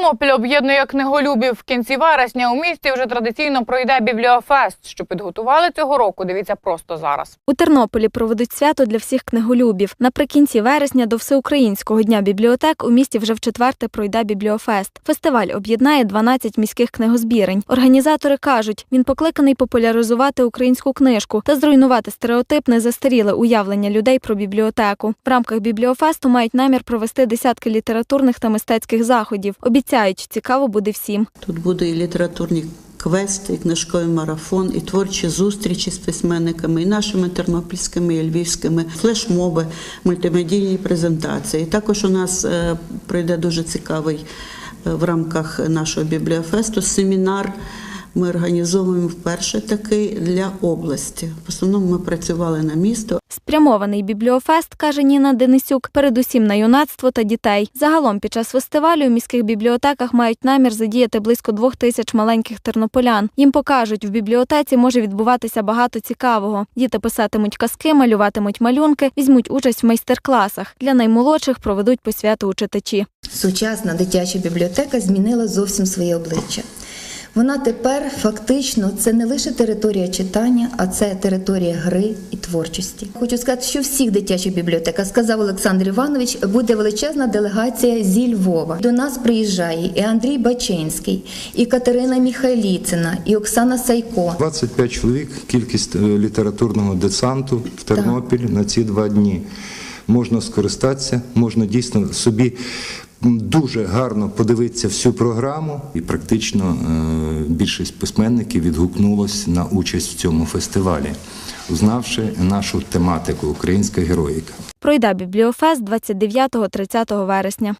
Тернопіль об'єднує книголюбів. В кінці вересня у місті вже традиційно пройде бібліофест. Що підготували цього року, дивіться просто зараз. У Тернополі проведуть свято для всіх книголюбів. Наприкінці вересня до Всеукраїнського дня бібліотек у місті вже вчетверте пройде бібліофест. Фестиваль об'єднає 12 міських книгозбірень. Організатори кажуть, він покликаний популяризувати українську книжку та зруйнувати стереотипне застаріле уявлення людей про бібліотеку. В рамках бібліофесту мають намір провести десятки літературних та мистецьких заходів. Обіцяють, цікаво буде всім. Тут буде і літературні квести, і книжковий марафон, і творчі зустрічі з письменниками, і нашими тернопільськими, і львівськими, флешмоби, мультимедійні презентації. Також у нас е, пройде дуже цікавий е, в рамках нашого бібліофесту семінар. Ми організовуємо вперше такий для області. В основному ми працювали на місто, Спрямований бібліофест, каже Ніна Денисюк, передусім на юнацтво та дітей. Загалом під час фестивалю у міських бібліотеках мають намір задіяти близько двох тисяч маленьких тернополян. Їм покажуть, в бібліотеці може відбуватися багато цікавого. Діти писатимуть казки, малюватимуть малюнки, візьмуть участь в майстер-класах. Для наймолодших проведуть посвяту у читачі. Сучасна дитяча бібліотека змінила зовсім своє обличчя. Вона тепер фактично це не лише територія читання, а це територія гри і творчості. Хочу сказати, що всіх дитячих бібліотеках, сказав Олександр Іванович, буде величезна делегація зі Львова. До нас приїжджає і Андрій Бачинський, і Катерина Міхайліцина, і Оксана Сайко. 25 чоловік кількість е, літературного десанту в Тернопіль на ці два дні. Можна скористатися, можна дійсно собі дуже гарно подивитися всю програму. І практично е, більшість письменників відгукнулось на участь в цьому фестивалі, узнавши нашу тематику Українська героїка. Пройде бібліофест 29-30 вересня.